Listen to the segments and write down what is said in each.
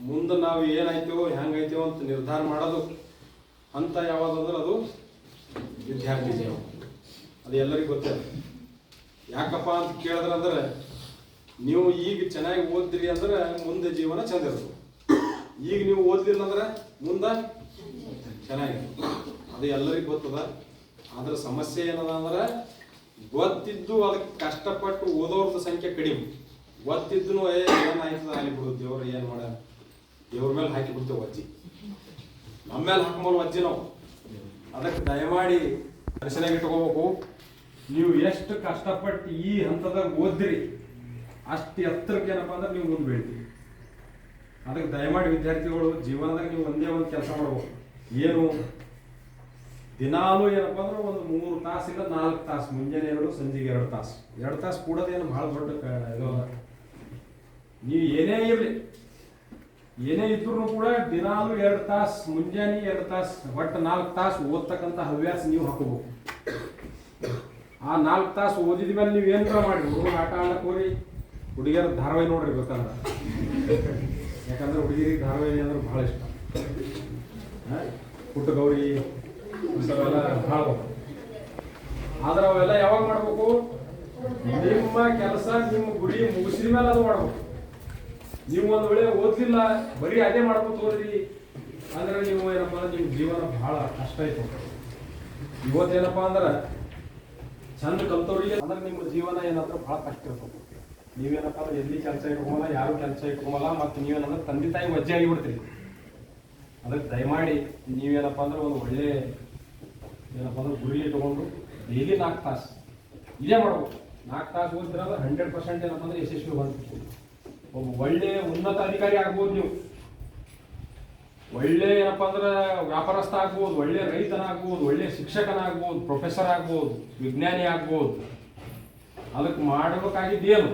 ಮುಂದೆ ನಾವು ಏನಾಯ್ತೇವೋ, ಹೆಂಗೈತೇವೋ ಅಂತ ನಿರ್ಧಾರ ಮಾಡೋದು ಅಂತ ಯಾವಾಗಂದ್ರೆ ಅದು ವಿದ್ಯಾರ್ಥಿ ಜೀವನ. ಅದು ಎಲ್ಲರಿಗೂ ಗೊತ್ತಿಲ್ಲ ಯಾಕಪ್ಪ ಅಂತ ಕೇಳಿದ್ರೆ ಅಂದ್ರೆ, ನೀವು ಈಗ ಚೆನ್ನಾಗಿ ಓದ್ತೀರಿ ಅಂದ್ರೆ ಮುಂದೆ ಜೀವನ ಚಂದ ಇರ್ತದೆ. ಈಗ ನೀವು ಓದ್ಲಿಲ್ಲ ಅಂದ್ರೆ ಮುಂದೆ ಚೆನ್ನಾಗಿ ಅದು ಎಲ್ಲರಿಗೂ ಗೊತ್ತದ. ಆದ್ರೆ ಸಮಸ್ಯೆ ಏನದ ಅಂದ್ರೆ, ಗೊತ್ತಿದ್ದು ಅದಕ್ಕೆ ಕಷ್ಟಪಟ್ಟು ಓದೋರ್ದ ಸಂಖ್ಯೆ ಕಡಿಮೆ. ಗೊತ್ತಿದ್ದು ಏ ಅಲ್ಲಿ ಬಿಡು, ದೇವ್ರ ಏನು ಮಾಡ? ದೇವ್ರ ಮೇಲೆ ಹಾಕಿ ಬಿಡ್ತೇವೆ ಒಜ್ಜಿ ನಮ್ಮ ಮೇಲೆ ಹಾಕೊಂಬಲ್ ವಜ್ಜಿ ನಾವು. ಅದಕ್ಕೆ ದಯಮಾಡಿ ದರ್ಶನ ಇಟ್ಕೋಬೇಕು ನೀವು ಎಷ್ಟು ಕಷ್ಟಪಟ್ಟು ಈ ಹಂತದಾಗ ಓದ್ರಿ, ಅಷ್ಟು ಎತ್ತರಕ್ಕೆ ಏನಪ್ಪ ಅಂದ್ರೆ ನೀವು ಮುಂದೆ ಅದಕ್ಕೆ ದಯಮಾಡಿ ವಿದ್ಯಾರ್ಥಿಗಳು, ಜೀವನದಾಗ ನೀವು ಒಂದೇ ಒಂದು ಕೆಲಸ ಮಾಡ್ಬೋದು ಏನು? ದಿನಾಲು ಏನಪ್ಪ ಅಂದ್ರೆ ಒಂದು ಮೂರು ತಾಸಿಂದ ನಾಲ್ಕು ತಾಸು, ಮುಂಜಾನೆ ಎರಡು, ಸಂಜೆಗೆ ಎರಡು ತಾಸು. ಎರಡು ತಾಸು ಕೂಡೋದೇನು ಭಾಳ ದೊಡ್ಡ ಇದು. ನೀವು ಏನೇ ಇರಲಿ, ಏನೇ ಇದ್ರು ಕೂಡ ದಿನಾಲು ಎರಡು ತಾಸು, ಮುಂಜಾನೆ ಎರಡು ತಾಸು, ಒಟ್ಟು ನಾಲ್ಕು ತಾಸು ಓದ್ತಕ್ಕಂಥ ಹವ್ಯಾಸ ನೀವು ಹಾಕೋಬೇಕು. ಆ ನಾಲ್ಕು ತಾಸು ಓದಿದ ಮೇಲೆ ನೀವು ಏನಾರ ಮಾಡಿ, ಹುಡುಗರು ಆಟ ಆಡಕ್ಕೆ ಹೋಗಿ ಹುಡುಗಿಯರ ಧಾರಾವಾಹಿ ನೋಡ್ರಿ ಬೇಕಂದ್ರೆ ಯಾಕಂದ್ರೆ ಹುಡುಗಿರಿಗೆ ಧಾರಾವಾಹಿ ಅಂದ್ರೆ ಭಾಳ ಇಷ್ಟ? ಪುಟ್ಟ ಗೌರಿ ಇಂಥವೆಲ್ಲ ಭಾಳ ಆದ್ರೆ ಅವೆಲ್ಲ ಯಾವಾಗ ಮಾಡ್ಬೇಕು? ನಿಮ್ಮ ಕೆಲಸ ನಿಮ್ಮ ಗುರಿ ಮುಗಿಸಿದ ಮೇಲೆ ಅದು ಮಾಡ್ಬೇಕು. ನೀವು ಒಂದು ವೇಳೆ ಓದ್ಲಿಲ್ಲ, ಬರೀ ಅದೇ ಮಾಡ್ಕೊಂಡು ಅಂದ್ರೆ ನೀವು ಏನಪ್ಪ ಅಂದ್ರೆ ನಿಮ್ಮ ಜೀವನ ಬಹಳ ಕಷ್ಟ ಆಯ್ತು. ಇವತ್ತೇನಪ್ಪ ಅಂದ್ರೆ ಚಂದ ಕಲ್ತವ್ರಿಗೆ ಅಂದ್ರೆ ನಿಮ್ಮ ಜೀವನ ಏನಂದ್ರೆ ಬಹಳ ಕಷ್ಟ ಇರ್ತದೆ. ನೀವೇನಪ್ಪ ಅಂದ್ರೆ ಎಲ್ಲಿ ಕೆಲಸ ಇಟ್ಕೊಂಬಲ್ಲ, ಯಾರು ಕೆಲಸ ಇಟ್ಕೊಂಬಲ್ಲ, ಮತ್ತು ನೀವೇನಂದ್ರೆ ತಂದೆ ತಾಯಿ ವಜ್ಜೆ ಆಗಿಬಿಡ್ತೀರಿ. ಅದಕ್ಕೆ ದಯಮಾಡಿ ನೀವೇನಪ್ಪ ಅಂದ್ರೆ ಒಂದು ಒಳ್ಳೆ ಏನಪ್ಪ ಅಂದ್ರೆ ಗುರಿ ಇಟ್ಕೊಂಡು ಡೈಲಿ ನಾಲ್ಕು ತಾಸು ಇದೇ ಮಾಡ್ಬೇಕು. ನಾಲ್ಕು ತಾಸು ಓದಿದ್ರೆ ಹಂಡ್ರೆಡ್ ಪರ್ಸೆಂಟ್ ಏನಪ್ಪ ಅಂದ್ರೆ ಯಶಸ್ವಿ ಬಂತು ಒಬ್ಬ ಒಳ್ಳೆ ಉನ್ನತ ಅಧಿಕಾರಿ ಆಗ್ಬೋದು ನೀವು. ಒಳ್ಳೆ ಏನಪ್ಪ ಅಂದ್ರೆ ವ್ಯಾಪಾರಸ್ಥ ಆಗ್ಬೋದು, ಒಳ್ಳೆ ರೈತನಾಗ್ಬೋದು, ಒಳ್ಳೆ ಶಿಕ್ಷಕನಾಗ್ಬೋದು ಪ್ರೊಫೆಸರ್ ಆಗ್ಬೋದು, ವಿಜ್ಞಾನಿ ಆಗ್ಬೋದು. ಅದಕ್ಕೆ ಮಾಡಬೇಕಾಗಿದ್ದೇನು?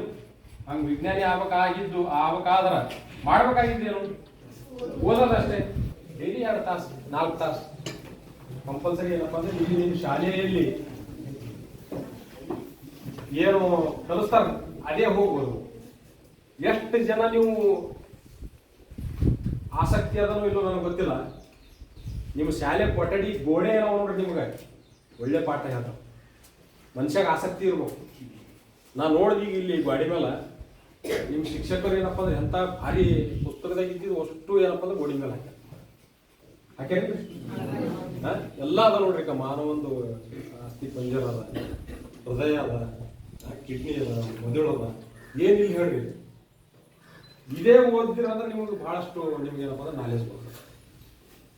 ಹಂಗೆ ವಿಜ್ಞಾನಿ ಆಗ್ಬೇಕಾಗಿದ್ದು, ಆಗ್ಬೇಕಾದ್ರ ಮಾಡ್ಬೇಕಾಗಿದ್ದೇನು? ಓದೋದಷ್ಟೇ. ಡೈಲಿ ಎರಡು ತಾಸು, ನಾಲ್ಕು ತಾಸು. ಕಂಪಲ್ಸರಿ ಏನಪ್ಪ ಅಂದ್ರೆ ಇಲ್ಲಿ ನಿಮ್ಮ ಶಾಲೆಯಲ್ಲಿ ಏನು ಕಲಿಸ್ತಾರೆ? ಅದೇ ಹೋಗ್ಬೋದು. ಎಷ್ಟು ಜನ ನೀವು ಆಸಕ್ತಿ ಅದನೋ ಇಲ್ಲೋ ನನಗೆ ಗೊತ್ತಿಲ್ಲ. ನಿಮ್ಮ ಶಾಲೆ ಕೊಠಡಿ ಗೋಡೆ ಏನೋ ನೋಡ್ರಿ ನಿಮ್ಗೆ. ಒಳ್ಳೆ ಪಾಠ ಹೇಳ್ತಾವ. ಮನುಷ್ಯಾಗ ಆಸಕ್ತಿ ಇರ್ಬೇಕು. ನಾ ನೋಡಿದ ಈಗ ಇಲ್ಲಿ ಗಾಡಿ ಮೇಲೆ ನಿಮ್ಮ ಶಿಕ್ಷಕರು ಏನಪ್ಪ ಅಂದ್ರೆ ಎಂಥ ಭಾರಿ ಪುಸ್ತಕದಾಗ ಇದ್ದಿದ್ದು ಅಷ್ಟು ಏನಪ್ಪ ಅಂದ್ರೆ ಗೋಡಿ ಮೇಲೆ ಹಾಕ್ಯಾರ. ಹಾಕ್ಯಾರ? ಎಲ್ಲ ಅದ ನೋಡ್ರಿ ಕ ಮಾನವೊಂದು ಆಸ್ತಿ ಪಂಜರ ಅದ, ಹೃದಯ ಅದ ಕಿಡ್ನಿ ಅದ ಮೆದುಳು ಅದ. ಏನಿಲ್ಲ ಹೇಳ್ರಿ. ಇದೇ ಓದ್ತೀರ ಅಂದ್ರೆ ನಿಮಗೆ ಬಹಳಷ್ಟು ನಿಮ್ಗೆ ಏನಪ್ಪ ಅಂದ್ರೆ ನಾಲೆಜ್ ಬರ್ತದೆ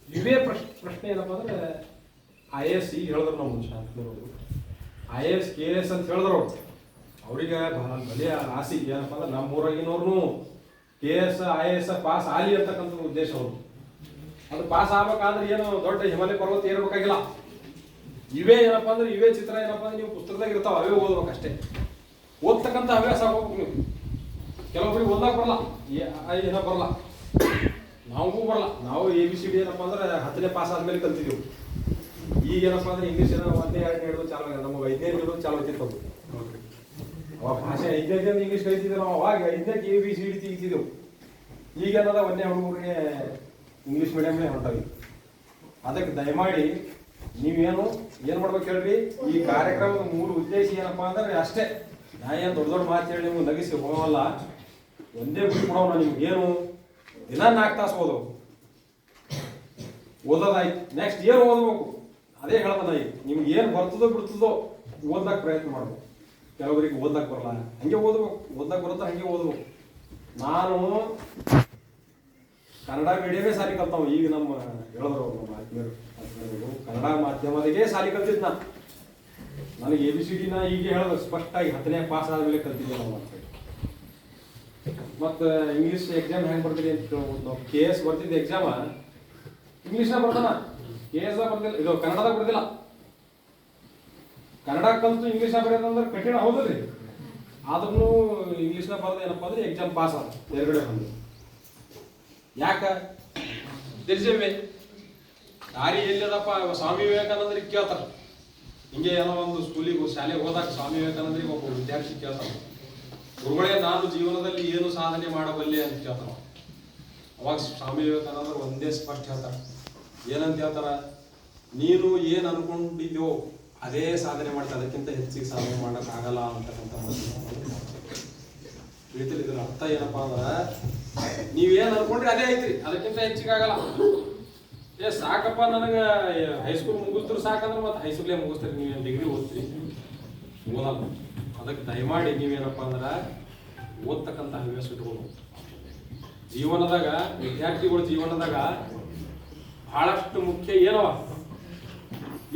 ಇದೇ ಪ್ರಶ್ನೆ ಪ್ರಶ್ನೆ ಏನಪ್ಪ ಅಂದ್ರೆ ಐ ಎ ಎಸ್ ಈಗ ಹೇಳಿದ್ರು ನಾವು ಶಾಂತನವರು I A S K A S ಅಂತ ಹೇಳಿದ್ರು ಅವ್ರು. ಅವ್ರಿಗೆ ಬಹಳ ಬಲಿಯ ಆಸೆ ಏನಪ್ಪ ಅಂದ್ರೆ ನಮ್ಮ ಊರಾಗಿನವ್ರು K S I A S pass ಆಗಲಿ ಅಂತಕ್ಕಂಥ ಉದ್ದೇಶ ಅವರು ಅದು ಪಾಸ್ ಆಗ್ಬೇಕಾದ್ರೆ ಏನು ದೊಡ್ಡ ಹಿಮಾಲಯ ಪರ್ವತ ಏರ್ಬೇಕಾಗಿಲ್ಲ. ಇವೇ ಏನಪ್ಪ ಅಂದ್ರೆ, ಇವೇ ಚಿತ್ರ ಏನಪ್ಪ ಅಂದ್ರೆ ನೀವು ಪುಸ್ತಕದಾಗ ಇರ್ತಾವ, ಅವೇ ಓದ್ಬೇಕಷ್ಟೇ. ಓದ್ತಕ್ಕಂಥ ಹವ್ಯಾಸ ಆಗ್ಬೇಕು ನೀವು ಕೆಲವೊಬ್ರಿಗೆ ಒಂದಾಗ ಬರಲ್ಲ. ಏನೋ ಬರಲ್ಲ. ನಾವು ಬರಲ್ಲ. ನಾವು ಎ ಬಿ ಸಿ ಡಿ ಏನಪ್ಪ ಅಂದ್ರೆ ಹತ್ತನೇ ಪಾಸ್ ಆದ್ಮೇಲೆ ಕಲ್ತಿದ್ದೆವು ಈಗ ಏನಪ್ಪ ಅಂದ್ರೆ ಇಂಗ್ಲೀಷ್ ಏನೋ ಒಂದೇ ಎರಡನೇ ಹಿಡಿದು ಚಾಲು ನಮಗೆ ಐದನೇ ಹಿಡಿದು ಚಾಲು ಆಗ್ತಿತ್ತು ಅವಾಗ ಭಾಷೆ ಐದನೇ ಇಂಗ್ಲೀಷ್ ಕಲಿತಿದ್ದೆ ನಾವು. ಅವಾಗ ಐದನೇ ಎ ಬಿ ಸಿ ಡಿ ತೆಗಿತಿದ್ದೆವು ಈಗ ಏನದ ಒಂದೇ ಹುಡುಗರಿಗೆ ಇಂಗ್ಲೀಷ್ ಮೀಡಿಯಮ್ನೇ ಹೊಂಟಾವಿ ಅದಕ್ಕೆ ದಯಮಾಡಿ ನೀವೇನು ಏನು ಮಾಡ್ಬೇಕು ಹೇಳ್ರಿ? ಈ ಕಾರ್ಯಕ್ರಮದ ಮೂರು ಉದ್ದೇಶ ಏನಪ್ಪಾ ಅಂದ್ರೆ ಅಷ್ಟೇ. ನಾ ಏನು ದೊಡ್ಡ ದೊಡ್ಡ ಮಾತು ಹೇಳಿ ನಿಮ್ಗೆ ನಗಿಸಿ ಹೋಗಲ್ಲ. ಒಂದೇ ಗುರಿ ಕೊಡೋಣ ನಿಮ್ಗೆ ಏನು? ದಿನ ನಾಲ್ಕು ತಾಸು ಓದೋ ಓದೋದಾಯ್ತು. ನೆಕ್ಸ್ಟ್ ಏನು ಓದ್ಬೇಕು. ಅದೇ ಹೇಳ್ತಾನ ನಿಮ್ಗೆ ಏನು ಬರ್ತದೋ ಬಿಡ್ತದೋ ಓದಕ್ಕೆ ಪ್ರಯತ್ನ ಮಾಡ್ಬೇಕು. ಕೆಲವರಿಗೆ ಓದಕ್ಕೆ ಬರಲ್ಲ. ಹಂಗೆ ಓದ್ಬೇಕು. ಓದಕ್ಕೆ ಬರುತ್ತೆ ಹಂಗೆ ಓದ್ಬೇಕು. ನಾನು ಕನ್ನಡ ಮೀಡಿಯಮೇ ಸಾಲಿ ಕಲ್ತಾವ. ಈಗ ನಮ್ಮ ಹೇಳಿದ್ರು ನಮ್ಮ ಆತ್ಮೀಯರು ಕನ್ನಡ ಮಾಧ್ಯಮದಾಗೆ ಸಾಲಿ ಕಲ್ತಿದ್ ನಾನು ನನಗೆ ಎ ಬಿ ಸಿ ಡಿನ ಈಗ ಹೇಳಿದ್ರು ಸ್ಪಷ್ಟಾಗಿ ಹತ್ತನೇ ಪಾಸ್ ಆದಮೇಲೆ ಕಲ್ತಿದ್ದೆ ನಾವು ಅಂತ. ಮತ್ತು ಇಂಗ್ಲೀಷ್ ಎಕ್ಸಾಮ್ ಹೆಂಗೆ ಬರ್ತೀರಿ ಅಂತ ಕೇಳ್ಬೋದು. ನಾವು ಕೆ ಎಸ್ ಬರ್ತಿದ್ದ ಎಕ್ಸಾಮ ಇಂಗ್ಲೀಷ್ನ ಬರ್ತಾನ ಕೆ ಎಸ್ ಬರ್ತಿಲ್ಲ ಇದು ಕನ್ನಡದಾಗ ಬರ್ತಿಲ್ಲ ಕನ್ನಡ ಕಲ್ತು ಇಂಗ್ಲೀಷ್ನ ಬರೆಯೋದಂದ್ರೆ ಕಠಿಣ ರೀ. ಆದ್ರೂ ಇಂಗ್ಲೀಷ್ನ ಬರ್ದು ಏನಪ್ಪ ಅಂದ್ರೆ ಎಕ್ಸಾಮ್ ಪಾಸ್ ಆದ ಎರಡೇ ಬಂದು ಯಾಕ? ತಿಳಿಸಿವೆ ದಾರಿ ಎಲ್ಲದಪ್ಪ? ಸ್ವಾಮಿ ವಿವೇಕಾನಂದರಿಗೆ ಕೇಳ್ತಾರ. ಹಿಂಗೆ ಏನೋ ಒಂದು ಸ್ಕೂಲಿಗೆ ಶಾಲೆಗೆ ಹೋದಾಗ ಸ್ವಾಮಿ ವಿವೇಕಾನಂದ್ರಿಗೆ ಒಬ್ಬ ವಿದ್ಯಾರ್ಥಿ ಕೇಳ್ತಾನ. ಗುರುಗಳೇ ನಾನು ಜೀವನದಲ್ಲಿ ಏನು ಸಾಧನೆ ಮಾಡಬಲ್ಲೆ ಅಂತ ಕೇಳ್ತಾನ ಅವಾಗ ಸ್ವಾಮಿ ವಿವೇಕಾನಂದರು ಒಂದೇ ಸ್ಪಷ್ಟ ಹೇಳ್ತಾರೆ. ಏನಂತ ಹೇಳ್ತಾರ? ನೀನು ಏನು ಅನ್ಕೊಂಡಿದ್ಯೋ ಅದೇ ಸಾಧನೆ ಮಾಡ್ತಾ, ಅದಕ್ಕಿಂತ ಹೆಚ್ಚಿಗೆ ಸಾಧನೆ ಮಾಡೋಕ್ಕಾಗಲ್ಲ ಅಂತಕ್ಕಂಥ ರೀತಿಯಲ್ಲಿ ಇದ್ರ ಅರ್ಥ ಏನಪ್ಪ ಅಂದ್ರ ನೀವೇನ್ ಅನ್ಕೊಂಡ್ರಿ ಅದೇ ಐತ್ರಿ, ಅದಕ್ಕಿಂತ ಹೆಚ್ಚಿಗೆ ಆಗಲ್ಲ. ಏ, ಸಾಕಪ್ಪ ನನಗೆ ಹೈಸ್ಕೂಲ್ ಮುಗಿಸ್ದ್ರು ಸಾಕಂದ್ರೆ ಮತ್ತೆ ಹೈಸ್ಕೂಲೇ ಮುಗಿಸ್ತೀರಿ, ನೀವೇನು ಡಿಗ್ರಿ ಓದ್ತೀರಿ? ಓದಲ್ಲ. ಅದಕ್ಕೆ ದಯಮಾಡಿ ನೀವೇನಪ್ಪ ಅಂದ್ರೆ ಓದ್ತಕ್ಕಂಥ ಹವ್ಯಾಸ ಇಟ್ಕೊಂಡು ಜೀವನದಾಗ, ವಿದ್ಯಾರ್ಥಿಗಳ ಜೀವನದಾಗ ಬಹಳಷ್ಟು ಮುಖ್ಯ ಏನವ?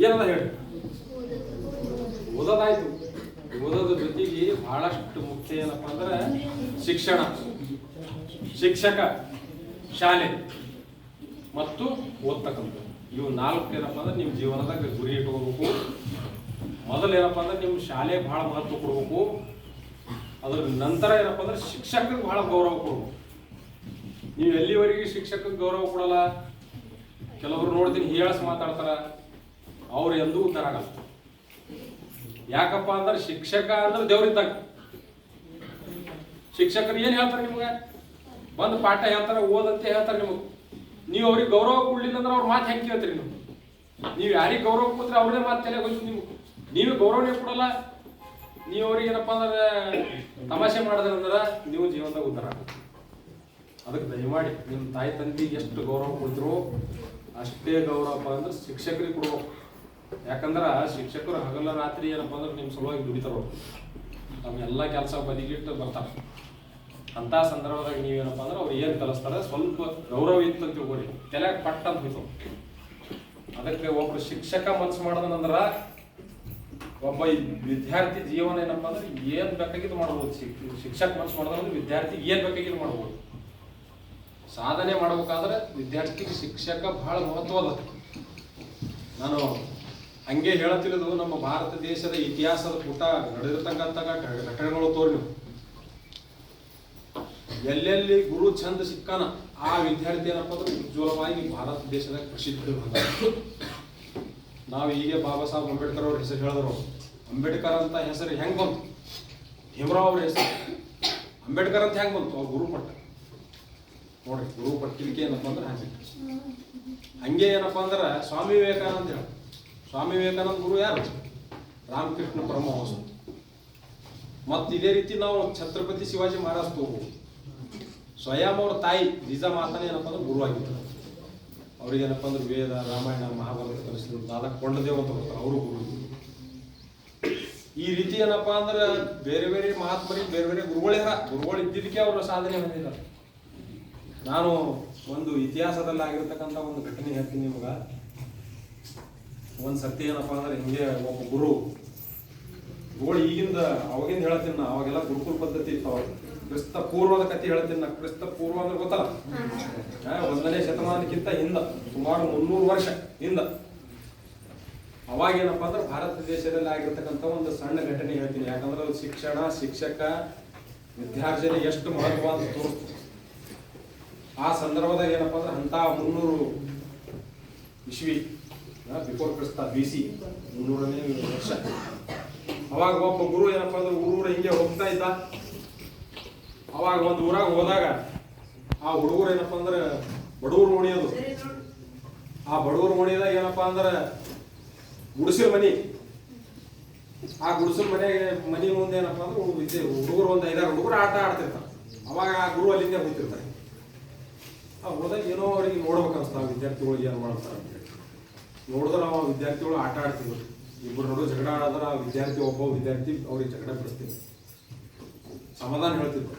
ಏನದ ಹೇಳಿ? ಓದೋದಾಯ್ತು. ಓದೋದ್ರ ಜೊತೆಗೆ ಬಹಳಷ್ಟು ಮುಖ್ಯ ಏನಪ್ಪ ಅಂದ್ರೆ ಶಿಕ್ಷಣ. ಶಿಕ್ಷಕ, ಶಾಲೆ ಮತ್ತು ಓದ್ತಕ್ಕಂಥ ಇವು ನಾಲ್ಕು ಏನಪ್ಪ ಅಂದ್ರೆ ನಿಮ್ಮ ಜೀವನದಾಗ ಗುರಿ ಇಟ್ಕೋಬೇಕು. ಮೊದಲು ಏನಪ್ಪ ಅಂದ್ರೆ ನಿಮ್ಮ ಶಾಲೆ ಬಹಳ ಮಹತ್ವ ಕೊಡಬೇಕು. ಅದ್ರ ನಂತರ ಏನಪ್ಪ ಅಂದ್ರೆ ಶಿಕ್ಷಕರಿಗೆ ಬಹಳ ಗೌರವ ಕೊಡಬೇಕು. ನೀವು ಎಲ್ಲಿವರೆಗೆ ಶಿಕ್ಷಕರಿಗೆ ಗೌರವ ಕೊಡಲ್ಲ? ಕೆಲವರು ನೋಡ್ತೀನಿ ಹೇಳಸ್ ಮಾತಾಡ್ತಾರ. ಅವ್ರು ಎಂದೂ ಉದ್ದಾರ ಆಗಲ್ಲ. ಯಾಕಪ್ಪ ಅಂದ್ರೆ ಶಿಕ್ಷಕ ಅಂದ್ರೆ ದೇವ್ರಿದ್ದಾಗ ಶಿಕ್ಷಕರು ಏನ್ ಹೇಳ್ತಾರೆ ನಿಮ್ಗೆ? ಬಂದು ಪಾಠ ಹೇಳ್ತಾರೆ, ಓದಂತ ಹೇಳ್ತಾರೆ ನಿಮಗೆ. ನೀವು ಅವ್ರಿಗೆ ಗೌರವ ಕೊಡ್ಲಿಲ್ಲ ಅಂದ್ರೆ ಅವ್ರ ಮಾತು ಹೆಂಗೆ ಕೇಳ್ತೀರಿ ನೀವು? ನೀವು ಯಾರಿಗೆ ಗೌರವ ಕೊಡ್ತೀರಿ ಅವ್ರದೇ ಮಾತು ತಲೆ ಹೋಯ್ತು ನೀವು ನೀವು ಗೌರವನೇ ಕೊಡಲ್ಲ, ನೀವು ಅವ್ರಿಗೆ ಏನಪ್ಪ ಅಂದ್ರೆ ತಮಾಷೆ ಮಾಡಿದ್ರೆ ಅಂದ್ರೆ ನೀವು ಜೀವನದಾಗ ಉತ್ತರ. ಅದಕ್ಕೆ ದಯಮಾಡಿ ನಿಮ್ಮ ತಾಯಿ ತಂದೆಗೆ ಎಷ್ಟು ಗೌರವ ಕೊಡ್ತಿರೋ ಅಷ್ಟೇ ಗೌರವಪ್ಪ ಅಂದ್ರೆ ಶಿಕ್ಷಕರಿಗೆ ಕೊಡ್ಬೇಕು. ಯಾಕಂದ್ರೆ ಶಿಕ್ಷಕರು ಹಗಲ ರಾತ್ರಿ ಏನಪ್ಪ ಅಂದ್ರೆ ನಿಮ್ಮ ಸಲುವಾಗಿ ದುಡಿತಾರೋ ತಮ್ಮೆಲ್ಲ ಕೆಲಸ ಬದಿಗಿಟ್ಟು ಬರ್ತಾರೆ. ಅಂತ ಸಂದರ್ಭದಾಗ ನೀವೇನಪ್ಪ ಅಂದ್ರೆ ಅವ್ರು ಏನು ಕಲಿಸ್ತಾರೆ, ಸ್ವಲ್ಪ ಗೌರವ ಇತ್ತು ಅಂತ ತಿಳ್ಕೊಡಿ ತಲೆಯಾಗ ಪಟ್ಟ ಅಂತ ಹೋಯ್ತು. ಅದಕ್ಕೆ ಒಬ್ರು ಶಿಕ್ಷಕ ಮನ್ಸು ಮಾಡೋದಂದ್ರ ಒಬ್ಬ ವಿದ್ಯಾರ್ಥಿ ಜೀವನ ಏನಪ್ಪ ಅಂದ್ರೆ ಏನ್ ಬೇಕಾಗಿದ್ದು ಮಾಡ್ಬೋದು. ಶಿಕ್ಷಕ ಮನಸ್ಸು ಮಾಡಿದ್ರೆ ವಿದ್ಯಾರ್ಥಿ ಏನ್ ಬೇಕಾಗಿದ್ದು ಮಾಡ್ಬೋದು. ಸಾಧನೆ ಮಾಡ್ಬೇಕಾದ್ರೆ ವಿದ್ಯಾರ್ಥಿಗೆ ಶಿಕ್ಷಕ ಬಹಳ ಮಹತ್ವದ ನಾನು ಹಂಗೆ ಹೇಳತಿರೋದು ನಮ್ಮ ಭಾರತ ದೇಶದ ಇತಿಹಾಸದ ಪುಟ ನಡೆದಿರ್ತಕ್ಕಂಥ ಘ- ಘಟನೆಗಳು ತೋರಿ ಎಲ್ಲೆಲ್ಲಿ ಗುರು ಚಂದ ಸಿಕ್ಕಾನ ಆ ವಿದ್ಯಾರ್ಥಿ ಏನಪ್ಪ ಅಂದ್ರೆ ಉಜ್ವಲವಾಗಿ ಭಾರತ ದೇಶದ ಪ್ರಸಿದ್ಧ ನಾವು ಹೀಗೆ ಬಾಬಾ ಸಾಹೇಬ್ ಅಂಬೇಡ್ಕರ್ ಅವ್ರ ಹೆಸರು ಹೇಳಿದ್ರು ಅಂಬೇಡ್ಕರ್ ಅಂತ ಹೆಸರು ಹೆಂಗೆ ಬಂತು? ಭೀಮರಾವ್ ಅವ್ರ ಹೆಸರು. ಅಂಬೇಡ್ಕರ್ ಅಂತ ಹೆಂಗೆ ಬಂತು? ಅವ್ರು ಗುರು ಪಟ್ಟ. ನೋಡ್ರಿ, ಗುರು ಪಟ್ಟಿಲಿಕ್ಕೆ ಏನಪ್ಪ ಅಂದ್ರೆ ಹಂಗೆ. ಹಂಗೆ ಏನಪ್ಪ ಅಂದ್ರೆ ಸ್ವಾಮಿ ವಿವೇಕಾನಂದ ಹೇಳ. ಸ್ವಾಮಿ ವಿವೇಕಾನಂದ ಗುರು ಯಾರು? ರಾಮಕೃಷ್ಣ ಪರಮಹಂಸ. ಮತ್ತು ಇದೇ ರೀತಿ ನಾವು ಛತ್ರಪತಿ ಶಿವಾಜಿ ಮಹಾರಾಜ್ ತಗೋಬಹುದು ಸ್ವಯಂ ಅವ್ರ ತಾಯಿ ಮಾತನೇ ಏನಪ್ಪ ಅಂದ್ರೆ ಗುರು ಆಗಿದ್ರು. ಅವ್ರಿಗೆ ಏನಪ್ಪ ಅಂದ್ರೆ ವೇದ, ರಾಮಾಯಣ, ಮಹಾಭಾರತ ಕಲಿಸಿದ್ರು. ದಾದ ಕೊಂಡದೇವ್ ಅಂತ ಬರ್ತಾರೆ ಅವರು ಗುರು. ಈ ರೀತಿ ಏನಪ್ಪಾ ಅಂದ್ರೆ ಬೇರೆ ಬೇರೆ ಮಹಾತ್ಮರಿಗೆ ಬೇರೆ ಬೇರೆ ಗುರುಗಳೇ ಗುರುಗಳು ಇದ್ದಿದ್ದಕ್ಕೆ ಅವರು ಸಾಧನೆ ಹೊಂದಿದ್ದಾರೆ ನಾನು ಒಂದು ಇತಿಹಾಸದಲ್ಲಿ ಆಗಿರ್ತಕ್ಕಂಥ ಒಂದು ಘಟನೆ ಹೇಳ್ತೀನಿ ನಿಮ್ಗ. ಒಂದ್ ಸತ್ಯ ಏನಪ್ಪ ಅಂದ್ರೆ ಹಿಂಗೆ ಒಬ್ಬ ಗುರು ಗುರುಗಳು ಈಗಿಂದ ಅವಾಗಿಂದ ಹೇಳ್ತೀನಿ ನಾ ಅವಾಗೆಲ್ಲ ಗುರುಕುಲ ಪದ್ಧತಿ ಇತ್ತು ಅವಾಗ. ಕ್ರಿಸ್ತ ಪೂರ್ವದ ಕಥೆ ಹೇಳ್ತೀನಿ ನಾ ಕ್ರಿಸ್ತ ಪೂರ್ವ ಅಂದ್ರೆ ಗೊತ್ತಲ್ಲ? ಒಂದನೇ ಶತಮಾನಕ್ಕಿಂತ ಹಿಂದ ಸುಮಾರು ಮುನ್ನೂರು ವರ್ಷ ಹಿಂದ. ಅವಾಗ ಏನಪ್ಪ ಅಂದ್ರೆ ಭಾರತ ದೇಶದಲ್ಲಿ ಆಗಿರ್ತಕ್ಕಂಥ ಒಂದು ಸಣ್ಣ ಘಟನೆ ಹೇಳ್ತೀನಿ. ಯಾಕಂದ್ರೆ ಶಿಕ್ಷಣ, ಶಿಕ್ಷಕ, ವಿದ್ಯಾರ್ಜನೆ ಎಷ್ಟು ಮಹತ್ವ ಅಂತ ತೋರಿಸ್ತು. ಆ ಸಂದರ್ಭದಾಗ ಏನಪ್ಪ ಅಂದ್ರೆ ಅಂತ ಮುನ್ನೂರು ಇಸ್ವಿ ಬಿಫೋರ್ ಕ್ರಿಸ್ತ ಬಿ ಸಿ ಮುನ್ನೂರನೇ ವರ್ಷ. ಅವಾಗ ಒಬ್ಬ ಗುರು ಏನಪ್ಪ ಅಂದ್ರೆ ಊರೂರ ಹಿಂಗೆ ಹೋಗ್ತಾ ಇದ್ದ. ಅವಾಗ ಒಂದು ಊರಾಗ ಹೋದಾಗ ಆ ಹುಡುಗರು ಏನಪ್ಪ ಅಂದ್ರೆ ಬಡವರು ಓಣಿಯೋದು. ಆ ಬಡವರು ಓಣಿದಾಗ ಏನಪ್ಪ ಅಂದ್ರೆ ಗುಡಿಸಿನ ಮನಿ ಆ ಗುಡಿಸಲ್ ಮನೆಗೆ ಮನೆ ಮುಂದೆ ಏನಪ್ಪ ಅಂದ್ರೆ ಇದ್ದೆ, ಹುಡುಗರು ಒಂದು ಐದಾರು ಹುಡುಗರು ಆಟ ಆಡ್ತಿರ್ತಾರೆ. ಅವಾಗ ಆ ಗುರು ಅಲ್ಲಿಂದ ಹೋಗ್ತಿರ್ತಾರೆ. ಆ ಹೋದಾಗ ಏನೋ ಅವ್ರಿಗೆ ನೋಡ್ಬೇಕು ವಿದ್ಯಾರ್ಥಿಗಳು ಏನು ಮಾಡ್ತಾರೆ ನೋಡಿದ್ರೆ ನಾವು ವಿದ್ಯಾರ್ಥಿಗಳು ಆಟ ಆಡ್ತೀವಿ ಇಬ್ಬರು ನಡು ಜಗಳ ಆಡಿದ್ರೆ ಆ ವಿದ್ಯಾರ್ಥಿ ಒಬ್ಬ ವಿದ್ಯಾರ್ಥಿ ಅವ್ರಿಗೆ ಜಗಳ ಬಿಡಿಸ್ತೀವಿ ಸಮಾಧಾನ ಹೇಳ್ತಿದ್ರು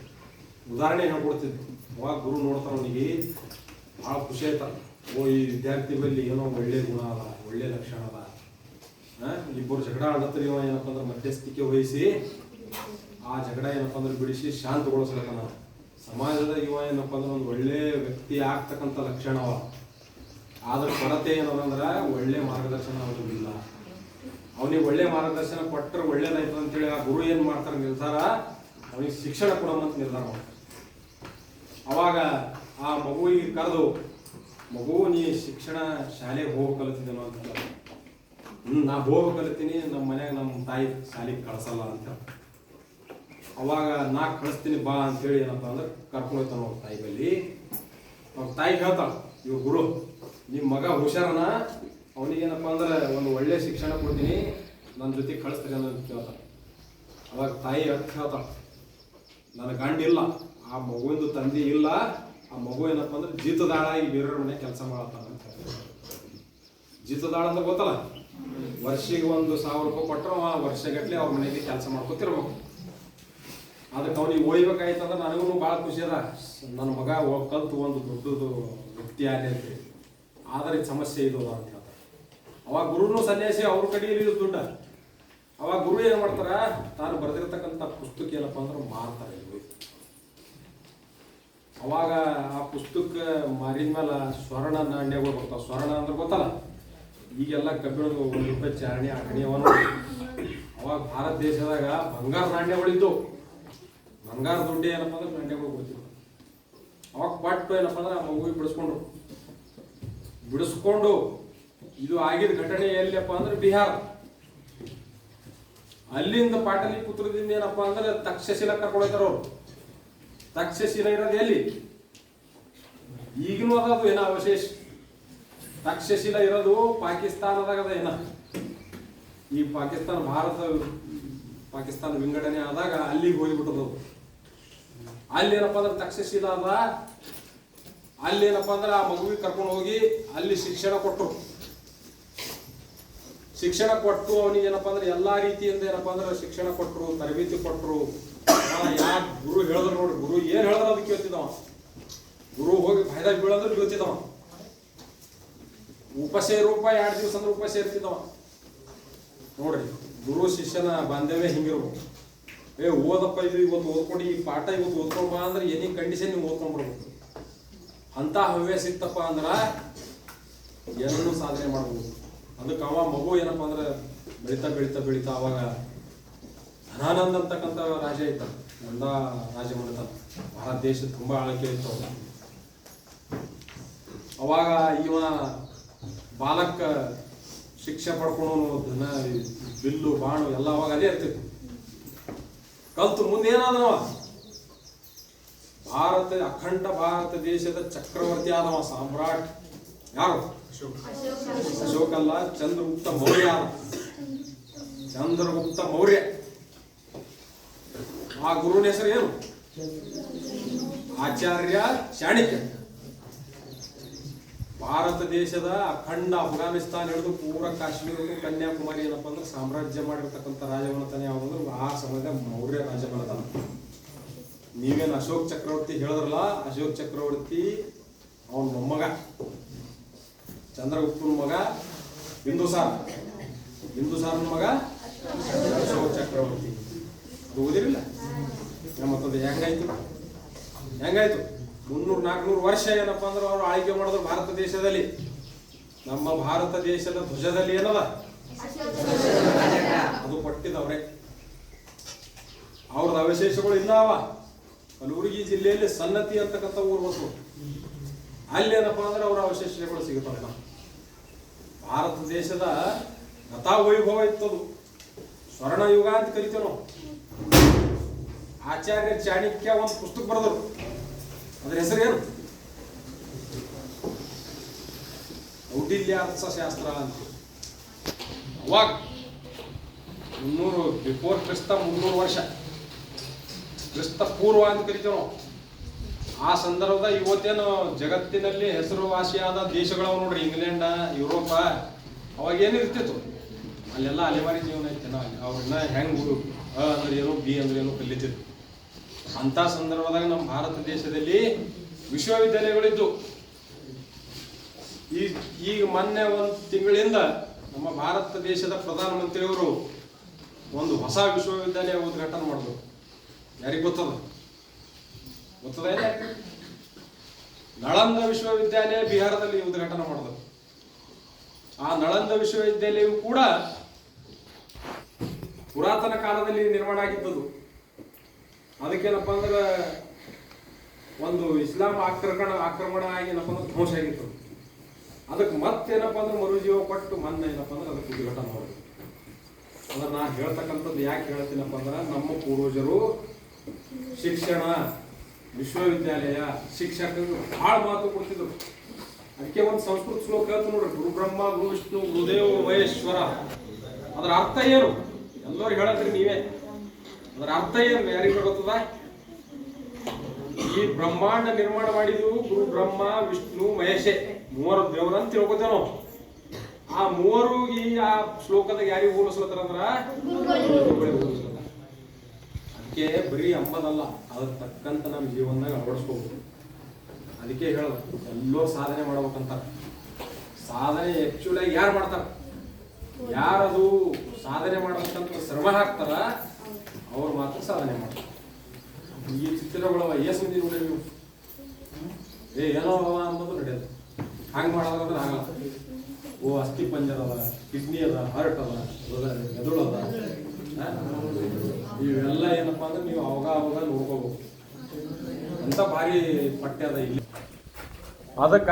ಉದಾಹರಣೆ ಹೇಳ್ಕೊಡ್ತಿದ್ರು ಅವಾಗ ಗುರು ನೋಡ್ತಾರೆ ಅವನಿಗೆ, ಭಾಳ ಖುಷಿ ಆಯ್ತಾರ ಓ, ಈ ವಿದ್ಯಾರ್ಥಿ ಬಲ್ಲಿ ಏನೋ ಒಳ್ಳೆ ಗುಣ ಅದ, ಒಳ್ಳೆ ಲಕ್ಷಣ ಅದ. ಇಬ್ಬರು ಜಗಳ ಆಡತ್ತರಿ ಇವ ಏನಪ್ಪ ಅಂದ್ರೆ ಮಧ್ಯಸ್ಥಿಕೆ ವಹಿಸಿ ಆ ಜಗಳ ಏನಪ್ಪ ಅಂದ್ರೆ ಬಿಡಿಸಿ ನಾವು. ಸಮಾಜದ ಇವ ಏನಪ್ಪ ಅಂದ್ರೆ ಒಂದು ಒಳ್ಳೆ ವ್ಯಕ್ತಿ ಆಗ್ತಕ್ಕಂಥ ಲಕ್ಷಣ ಅವ. ಆದ್ರ ಕೊರತೆ ಏನಂದ್ರೆ ಒಳ್ಳೆ ಮಾರ್ಗದರ್ಶನ ಇಲ್ಲ ಅವನಿಗೆ ಒಳ್ಳೆ ಮಾರ್ಗದರ್ಶನ ಕೊಟ್ಟರೆ ಒಳ್ಳೇದಾಯ್ತು ಅಂತೇಳಿ ಆ ಗುರು ಏನ್ ಮಾಡ್ತಾರೆ ನಿರ್ಧಾರ? ಅವನಿಗೆ ಶಿಕ್ಷಣ ಕೊಡೋಮಂತ ನಿರ್ಧಾರ ಮಾಡ್ತಾರೆ. ಅವಾಗ ಆ ಮಗುವಿಗೆ ಕರೆದು, ಮಗು, ನೀ ಶಿಕ್ಷಣ ಶಾಲೆಗೆ ಹೋಗಿ ಕಲಿತಿದ್ದೇನೋ ಅಂತ ಹ್ಮ್ ನಾ ಹೋಗಿ ಕಲಿತೀನಿ ನಮ್ಮ ಮನ್ಯಾಗ ನಮ್ಮ ತಾಯಿ ಶಾಲೆಗೆ ಕಳ್ಸಲ್ಲ ಅಂತ. ಅವಾಗ ನಾ ಕಳಿಸ್ತೀನಿ ಬಾ ಅಂತೇಳಿ ಏನಪ್ಪ ಅಂದ್ರೆ ಕರ್ಕೊಂಡು ಹೋಗ್ತಾನೆ ಅವ್ರ ತಾಯಿ ಬಲ್ಲಿ ಅವ್ರ ತಾಯಿ ಹೇಳ್ತಾಳ ಇವ್ ಗುರು ನಿಮ್ಮ ಮಗ ಹುಷಾರನ ಅವನಿಗೇನಪ್ಪ ಅಂದ್ರೆ ಒಂದು ಒಳ್ಳೆ ಶಿಕ್ಷಣ ಕೊಡ್ತೀನಿ ನನ್ನ ಜೊತೆ ಕಳಿಸ್ತೀರಿ ಅನ್ನೋದು ಕೇಳ್ತಾಳ ಅವಾಗ ತಾಯಿ ಹೇಳ್ತಾಳ, ನನ್ನ ಗಂಡ ಇಲ್ಲ, ಆ ಮಗುವಿಂದು ತಂದೆ ಇಲ್ಲ, ಆ ಮಗು ಏನಪ್ಪ ಅಂದ್ರೆ ಜೀತದಾಳಾಗಿ ಬೇರೆಯವ್ರ ಮನೆ ಕೆಲಸ ಮಾಡತ್ತಾನ ಅಂತ. ಜೀತದಾಳ ಅಂದ್ರೆ ಗೊತ್ತಲ್ಲ ವರ್ಷಿಗೆ ಒಂದು ಸಾವಿರ ರೂಪಾಯಿ ಕೊಟ್ಟರೆ ಆ ವರ್ಷಗಟ್ಟಲೆ ಅವ್ರ ಮನೆಗೆ ಕೆಲಸ ಮಾಡ್ಕೊತಿರ್ಬೇಕು. ಅದಕ್ಕೆ ಅವ್ನಿಗೆ ಓಯ್ಬೇಕಾಯ್ತಂದ್ರೆ ನನಗೂ ಭಾಳ ಖುಷಿ ಅದ. ನನ್ನ ಮಗ ಕಲ್ತು ಒಂದು ದೊಡ್ಡದು ವ್ಯಕ್ತಿ ಆಗಲಿ ಆದರೆ ಇದು ಸಮಸ್ಯೆ ಇದು ಅಂತ ಹೇಳ್ತಾರೆ ಅವಾಗ ಗುರುನು ಸನ್ಯಾಸಿ, ಅವ್ರ ಕಡೆಯಲ್ಲಿ ದುಡ್ಡ. ಅವಾಗ ಗುರು ಏನು ಮಾಡ್ತಾರ? ತಾನು ಬರೆದಿರ್ತಕ್ಕಂಥ ಪುಸ್ತಕ ಏನಪ್ಪ ಅಂದ್ರೆ ಮಾರ್ತಾರೆ ಅವಾಗ ಆ ಪುಸ್ತಕ ಮಾರಿದ ಮೇಲೆ ಸ್ವರ್ಣ ನಾಣ್ಯಗಳು ಬರ್ತಾವ. ಸ್ವರ್ಣ ಅಂದ್ರೆ ಗೊತ್ತಲ್ಲ? ಈಗೆಲ್ಲ ಕಬ್ಬಿಣದ ಒಂದು ರೂಪಾಯಿ ಚಾರಣಿ ಅವ ಅವಾಗ ಭಾರತ ದೇಶದಾಗ ಬಂಗಾರ ನಾಣ್ಯಗಳಿದ್ದು ಬಂಗಾರ ದುಡ್ಡು ಏನಪ್ಪ ಅಂದ್ರೆ ನಾಣ್ಯಗಳು ಕೊಡ್ತಿದ್ರು ಅವಾಗ ಪಟ್ಟು ಏನಪ್ಪ ಅಂದ್ರೆ ಮಗುವಿಗೆ ಬಿಡಿಸ್ಕೊಂಡ್ರು. ಬಿಡಿಸ್ಕೊಂಡು ಇದು ಆಗಿದ ಘಟನೆ ಎಲ್ಲಿಯಪ್ಪ ಅಂದ್ರೆ ಬಿಹಾರ. ಅಲ್ಲಿಂದ ಪಾಟಲಿ ಪುತ್ರದಿಂದ ಏನಪ್ಪ ಅಂದ್ರೆ ತಕ್ಷಶಿಲ ಕರ್ಕೊಂಡೋಗ್ತಾರ ಅವ್ರು. ತಕ್ಷಶಿಲ ಇರೋದು ಎಲ್ಲಿ? ಈಗಿನ ಅದು ಏನೋ ಅವಶೇಷ. ತಕ್ಷಶಿಲ ಇರೋದು ಪಾಕಿಸ್ತಾನದಾಗ ಅದ ಏನ? ಈ ಪಾಕಿಸ್ತಾನ ಭಾರತ, ಪಾಕಿಸ್ತಾನ ವಿಂಗಡಣೆ ಆದಾಗ ಅಲ್ಲಿಗೆ ಹೋಗಿಬಿಟ್ಟದ. ಅಲ್ಲಿ ಏನಪ್ಪ ಅಂದ್ರೆ ತಕ್ಷಶಿಲ ಅದ? ಅಲ್ಲಿ ಏನಪ್ಪ ಅಂದ್ರೆ ಆ ಮಗುವಿಗೆ ಕರ್ಕೊಂಡು ಹೋಗಿ ಅಲ್ಲಿ ಶಿಕ್ಷಣ ಕೊಟ್ಟರು ಶಿಕ್ಷಣ ಕೊಟ್ಟು ಅವನಿಗೆ ಏನಪ್ಪ ಅಂದ್ರೆ ಎಲ್ಲಾ ರೀತಿಯಿಂದ ಏನಪ್ಪ ಅಂದ್ರೆ ಶಿಕ್ಷಣ ಕೊಟ್ಟರು ತರಬೇತಿ ಕೊಟ್ಟರು ಯಾ ಗುರು ಹೇಳಿದ್ರು ನೋಡಿ ಗುರು ಏನ್ ಹೇಳಿದ್ರು ಅದಕ್ಕೆ ಕೇಳ್ತಿದ್ದವ ಗುರು ಹೋಗಿ ಫಾಯ್ದಾಗ ಬೀಳಂದ್ರೆ ಬೀಳ್ತಿದ್ದವ ಉಪಸೇ ರೂಪ ಎರಡು ದಿವಸ ಅಂದ್ರೆ ಉಪಸೇ ಇರ್ತಿದ್ದವ. ನೋಡ್ರಿ, ಗುರು ಶಿಷ್ಯನ ಬಾಂಧವ್ಯ ಹಿಂಗಿರ್ಬೇಕು. ಏ, ಓದಪ್ಪ, ಇದು ಇವತ್ತು ಓದ್ಕೊಂಡು, ಈ ಪಾಠ ಇವತ್ತು ಓದ್ಕೊಂಡ್ ಬಾ ಅಂದ್ರೆ ಏನೇ ಕಂಡೀಷನ್ ನೀವು ಓದ್ಕೊಂಡ್ಬಿಡ್ಬೇಕು. ಅಂತ ಹವ್ಯಾಸ ಇತ್ತಪ್ಪ ಅಂದ್ರ ಏನನ್ನೂ ಸಾಧನೆ ಮಾಡ್ಬೋದು. ಅದಕ್ಕೆ ಅವ ಮಗು ಏನಪ್ಪ ಅಂದ್ರೆ ಬೆಳೀತಾ ಬೆಳೀತಾ ಬೆಳೀತಾ ಅವಾಗ ಧನಾನಂದ್ ಅಂತಕ್ಕಂಥ ರಾಜ ಇತ್ತ ನಂದ ರಾಜ ಮಾಡಿದ ಭಾರತ ದೇಶ ತುಂಬಾ ಆಳ್ಕೆ ಇತ್ತು ಅವಾಗ ಇವ ಬಾಲಕ ಶಿಕ್ಷೆ ಪಡ್ಕೊಂಡು ಧನ, ಬಿಲ್ಲು ಬಾಣು ಎಲ್ಲ ಅವಾಗ ಅದೇ ಇರ್ತಿತ್ತು ಕಲ್ತು ಮುಂದೆ ಏನಾದವ ಭಾರತ, ಅಖಂಡ ಭಾರತ ದೇಶದ ಚಕ್ರವರ್ತಿ ಆದವ, ಸಾಮ್ರಾಟ್. ಯಾರು? ಅಶೋಕ ಅಲ್ಲ ಚಂದ್ರಗುಪ್ತ ಮೌರ್ಯ ಚಂದ್ರಗುಪ್ತ ಮೌರ್ಯ. ಆ ಗುರುವಿನ ಹೆಸರು ಏನು? ಆಚಾರ್ಯ ಚಾಣಕ್ಯ. ಭಾರತ ದೇಶದ ಅಖಂಡ ಅಫ್ಘಾನಿಸ್ತಾನ ಹಿಡಿದು ಪೂರ ಕಾಶ್ಮೀರ ಕನ್ಯಾಕುಮಾರಿ ಏನಪ್ಪ ಅಂದ್ರೆ ಸಾಮ್ರಾಜ್ಯ ಮಾಡಿರ್ತಕ್ಕಂಥ ರಾಜಮನೆತನ ಯಾವ್ದಂದ್ರೆ ಆ ಸಮಯದ ಮೌರ್ಯ ರಾಜಮನೆತನ ನೀವೇನು ಅಶೋಕ್ ಚಕ್ರವರ್ತಿ ಹೇಳಿದ್ರಲ್ಲ, ಅಶೋಕ್ ಚಕ್ರವರ್ತಿ ಅವನ ಮೊಮ್ಮಗ. ಚಂದ್ರಗುಪ್ತನ ಮಗ ಬಿಂದುಸಾರ್ ಬಿಂದುಸಾರನ ಮಗ ಅಶೋಕ್ ಚಕ್ರವರ್ತಿ. ಅದು ಓದಿರಲಿಲ್ಲ? ಮತ್ತದು ಹೆಂಗಾಯ್ತು? ಹೆಂಗಾಯ್ತು? ಮುನ್ನೂರು, ನಾಲ್ಕುನೂರು ವರ್ಷ ಏನಪ್ಪ ಅಂದ್ರೆ ಅವರು ಆಳ್ವಿಕೆ ಮಾಡಿದ್ರು ಭಾರತ ದೇಶದಲ್ಲಿ. ನಮ್ಮ ಭಾರತ ದೇಶದ ಧ್ವಜದಲ್ಲಿ ಏನದ? ಅದು ಪಟ್ಟಿದವ್ರೆ. ಅವ್ರದ ಅವಶೇಷಗಳು ಇನ್ನೂ ಅವ ಕಲಬುರಗಿ ಜಿಲ್ಲೆಯಲ್ಲಿ ಸನ್ನತಿ ಅಂತಕ್ಕಂಥ ಊರು ಅಲ್ಲಿ ಏನಪ್ಪ ಅಂದ್ರೆ ಅವರ ಅವಶೇಷಗಳು ಸಿಗುತ್ತವೆ ನಾವು ಭಾರತ ದೇಶದ ಗತಾ ವೈಭವ ಇತ್ತದು. ಸ್ವರ್ಣ ಯುಗ ಅಂತ ಕರಿತೀವಿ ನಾವು. ಆಚಾರ್ಯ ಚಾಣಕ್ಯ ಒಂದು ಪುಸ್ತಕ ಬರೆದರು. ಅದ್ರ ಹೆಸರೇನು? ಕೌಟಿಲ್ಯ ಅರ್ಥಶಾಸ್ತ್ರ ಅಂತ ಅವಾಗ ಮುನ್ನೂರು, ಬಿಫೋರ್ ಕ್ರಿಸ್ತ ಮುನ್ನೂರು ವರ್ಷ. ಕ್ರಿಸ್ತ ಪೂರ್ವ ಅಂತ ಕರಿತೇವೆ ನಾವು. ಆ ಸಂದರ್ಭದಾಗ ಇವತ್ತೇನು ಜಗತ್ತಿನಲ್ಲಿ ಹೆಸರುವಾಸಿಯಾದ ದೇಶಗಳವ ನೋಡ್ರಿ, ಇಂಗ್ಲೆಂಡ, ಯುರೋಪ, ಅವಾಗ ಏನು ಇರ್ತಿತ್ತು? ಅಲ್ಲೆಲ್ಲ ಅಲೆಮಾರಿ ಜೀವನ ಇತ್ತು ನಾವು ಅವ್ರನ್ನ ಹೆಂಗ್ ಅ ಅಂದ್ರೆ ಏನು, ಬಿ ಅಂದ್ರೆ ಏನು ಕಲಿತಿದ್ರು. ಅಂತ ಸಂದರ್ಭದಾಗ ನಮ್ಮ ಭಾರತ ದೇಶದಲ್ಲಿ ವಿಶ್ವವಿದ್ಯಾಲಯಗಳಿದ್ದು. ಈ ಈಗ ಮೊನ್ನೆ ಒಂದು ತಿಂಗಳಿಂದ ನಮ್ಮ ಭಾರತ ದೇಶದ ಪ್ರಧಾನಮಂತ್ರಿಯವರು ಒಂದು ಹೊಸ ವಿಶ್ವವಿದ್ಯಾಲಯ ಉದ್ಘಾಟನೆ ಮಾಡಿದ್ರು. ಯಾರಿಗೆ ಗೊತ್ತದ? ಗೊತ್ತದ ನಳಂದ ವಿಶ್ವವಿದ್ಯಾಲಯ ಬಿಹಾರದಲ್ಲಿ ಉದ್ಘಾಟನೆ ಮಾಡಿದ್ರು. ಆ ನಳಂದ ವಿಶ್ವವಿದ್ಯಾಲಯವು ಕೂಡ ಪುರಾತನ ಕಾಲದಲ್ಲಿ ನಿರ್ಮಾಣ ಆಗಿದ್ದದು. ಅದಕ್ಕೇನಪ್ಪ ಅಂದ್ರೆ ಒಂದು ಇಸ್ಲಾಂ ಆಕ್ರಮಣ ಆಕ್ರಮಣ ಆಗಿ ಏನಪ್ಪ ಅಂದ್ರೆ ಧ್ವಂಸ ಆಗಿತ್ತು. ಅದಕ್ಕೆ ಮತ್ತೇನಪ್ಪ ಅಂದ್ರೆ ಮರುಜೀವ ಕೊಟ್ಟು ಮೊನ್ನೆ ಏನಪ್ಪ ಅಂದ್ರೆ ಅದಕ್ಕೆ ಉದ್ಘಾಟನೆ ಮಾಡೋದು ಅಂದ್ರೆ ನಾ ಹೇಳ್ತಕ್ಕಂಥದ್ದು ಯಾಕೆ ಹೇಳ್ತೀನಪ್ಪ ಅಂದ್ರೆ ನಮ್ಮ ಪೂರ್ವಜರು ಶಿಕ್ಷಣ, ವಿಶ್ವವಿದ್ಯಾಲಯ ಶಿಕ್ಷಕರು ಭಾಳ ಮಹತ್ವ ಕೊಡ್ತಿದ್ರು. ಅದಕ್ಕೆ ಒಂದು ಸಂಸ್ಕೃತ ಶ್ಲೋಕ ಹೇಳ್ತು ನೋಡ್ರಿ, ಗುರು ಬ್ರಹ್ಮ, ಗುರು ವಿಷ್ಣು, ಗುರುದೇವ, ಮಹೇಶ್ವರ. ಅದರ ಅರ್ಥ ಏನು? ಎಲ್ಲರೂ ಹೇಳತ್ರಿ ನೀವೇ. ಅದರ ಅರ್ಥ ಏನು? ಯಾರಿಗೆ ಗೊತ್ತದ? ಈ ಬ್ರಹ್ಮಾಂಡ ನಿರ್ಮಾಣ ಮಾಡಿದ್ದು ಗುರು ಬ್ರಹ್ಮ, ವಿಷ್ಣು, ಮಹೇಶೆ. ಮೂವರು ದೇವರಂತ ತಿಳ್ಕೊತೇವೆ ನಾವು. ಆ ಮೂವರು ಈ ಆ ಶ್ಲೋಕದಾಗ ಯಾರಿಗೆ ಹೋಲಿಸ್ಲತ್ತಾರ ಅಂದ್ರ? ಅದಕ್ಕೆ ಬರೀ ಅಂಬದಲ್ಲ, ಅದಕ್ಕೆ ತಕ್ಕಂತ ನಮ್ಮ ಜೀವನದಾಗ ಅಳವಡಿಸ್ಕೋಬಹುದು ಅದಕ್ಕೆ ಹೇಳ ಎಲ್ಲೋ ಸಾಧನೆ ಮಾಡ್ಬೇಕಂತ ಸಾಧನೆ ಆಕ್ಚುಲಿ ಯಾರು ಮಾಡ್ತಾರ? ಯಾರದು ಸಾಧನೆ ಮಾಡ್ಬೇಕಂತ ಶ್ರಮ ಹಾಕ್ತಾರ ಅವ್ರು ಮಾತ್ರ ಸಾಧನೆ ಮಾಡ್ತಾರೆ. ಈ ಚಿತ್ರಗಳವ ಏಸು ನೀವು. ಏ, ಏನೋ ಅವ ಅನ್ನೋದು ನಡೆಯೋದು ಹಂಗೆ ಮಾಡೋದಂದ್ರೆ ಆಗಲ್ಲ. ಓ, ಅಸ್ಥಿ ಪಂಜರ ಅದ ಕಿಡ್ನಿ ಅದ ಹಾರ್ಟ್ ಅದ ಮೆದುಳು ಅದ. ಇವೆಲ್ಲ ಏನಪ್ಪಾ ಅಂದ್ರೆ ನೀವು ಅವಾಗ ಅವಾಗ ನೋಡ್ಕೋಬೇಕು. ಅಂತ ಭಾರಿ ಪಠ್ಯ ಅದ ಇಲ್ಲಿ. ಅದಕ್ಕ